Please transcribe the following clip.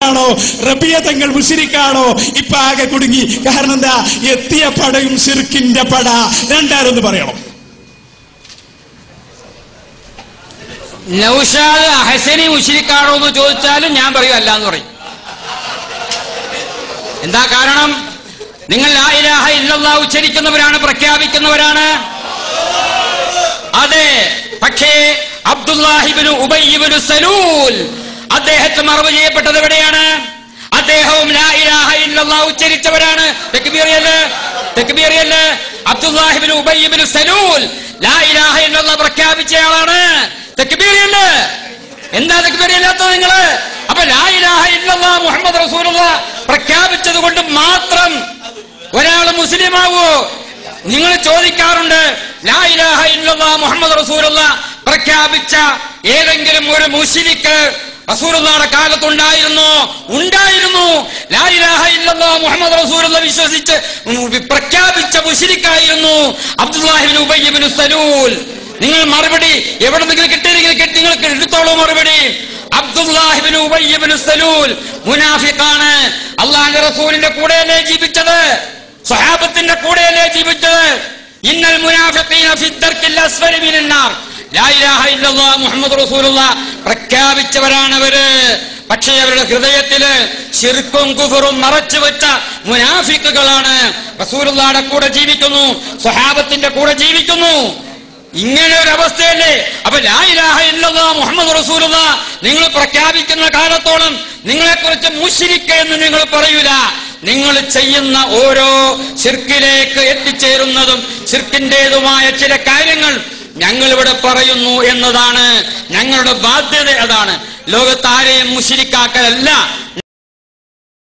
ആണോ? റബിയ തങ്ങൾ മുഷിരിക്കാണോ ഇപ്പൊ ആകെ കുടുങ്ങി. കാരണം എന്താ? എത്തിയ പടയും സിർക്കിന്റെ പട. രണ്ടാരൊന്ന് പറയണം. നൗഷാദ് ഹസനി മുഷിരിക്കാണോ എന്ന് ചോദിച്ചാലും ഞാൻ പറയും അല്ല എന്ന് പറയും. എന്താ കാരണം? നിങ്ങൾ ഇലാഹ ഇല്ലല്ലാ ഉച്ചരിക്കുന്നവരാണ് പ്രഖ്യാപിക്കുന്നവരാണ്. അതെ പക്ഷേ അബ്ദുല്ലാഹിബിന് ഉബൈബിന് സലൂൽ അദ്ദേഹത്തെ മറവ് ചെയ്യപ്പെട്ടത് എവിടെയാണ്? അദ്ദേഹവും ഉച്ചരിച്ചവരാണ്. അബ്ദുല്ലാഹിബിന് ഉബയ്യബിന് സലൂൽ. പ്രഖ്യാപിച്ചയാളാണ് തെക്ബീറിയല്ലേ എന്താ തെക്ബീറിയല്ലാത്തത് നിങ്ങൾ? അപ്പൊ മുഹമ്മദ് റസൂലുള്ള പ്രഖ്യാപിച്ചത് കൊണ്ട് മാത്രം ഒരാൾ മുസ്ലിമാവോ. നിങ്ങൾ ചോദിക്കാറുണ്ട് മുഹമ്മദ് റസൂലുള്ള പ്രഖ്യാപിച്ച ഏതെങ്കിലും ഒരു മുസ്ലിക്ക് റസൂലുള്ളാടെ കാലത്തുണ്ടായിരുന്നു ഉണ്ടായിരുന്നു. ഇലാഹ ഇല്ലല്ലാ മുഹമ്മദ് റസൂലുള്ള വിശ്വസിച്ച് പ്രഖ്യാപിച്ച മുസ്ലിക്കായിരുന്നു അബ്ദുല്ലാഹിബിൻ ഉബയ്യബിൻ സലൂൽ. നിങ്ങൾ മറുപടി എവിടെ നിങ്ങൾ കിട്ടി നിങ്ങൾക്ക് എടുത്തോളൂ മറുപടി. അബ്ദുല്ലാഹിബിൻ ഉബയ്യബിൻ സലൂൽ മുനാഫിഖാണ്. അള്ളാഹിന്റെ റസൂലിന്റെ കൂടെയല്ലേ ജീവിച്ചത്? സ്വഹാബത്തിന്റെ കൂടെയല്ലേ ജീവിച്ചത്? ഇന്നൽ മുനാഫിഖീന ഫി ദർക്കിൽ അസ്ഫലി മിനൻ മുഹമ്മദ് റസൂലുള്ള പ്രഖ്യാപിച്ചവരാണ് പക്ഷേ അവരുടെ ഹൃദയത്തിൽ ശിർക്കും കുഫറും മറച്ചു വെച്ച മുനാഫിക്കുകളാണ് റസൂലുള്ളാടെ കൂടെ ജീവിക്കുന്നു സ്വഹാബത്തിന്റെ കൂടെ ജീവിക്കുന്നു. ഇങ്ങനെ ഒരു അവസ്ഥയല്ലേ അപ്പൊ ലായിലാഹ ഇലാഹ ഇല്ലല്ലാഹ് മുഹമ്മദ് റസൂലുള്ള നിങ്ങൾ പ്രഖ്യാപിക്കുന്ന കാലത്തോളം നിങ്ങളെക്കുറിച്ച് മുഷിരിക്ക എന്ന് നിങ്ങൾ പറയൂല. നിങ്ങൾ ചെയ്യുന്ന ഓരോ ശിർക്കിലേക്ക് എത്തിച്ചേരുന്നതും ശിർക്കിന്റെതുമായ ചില കാര്യങ്ങൾ ഞങ്ങൾ ഇവിടെ പറയുന്നു എന്നതാണ് ഞങ്ങളുടെ ബാധ്യത അതാണ്. ലോകത്താരെയും മുഷിരിക്കാക്കലല്ല.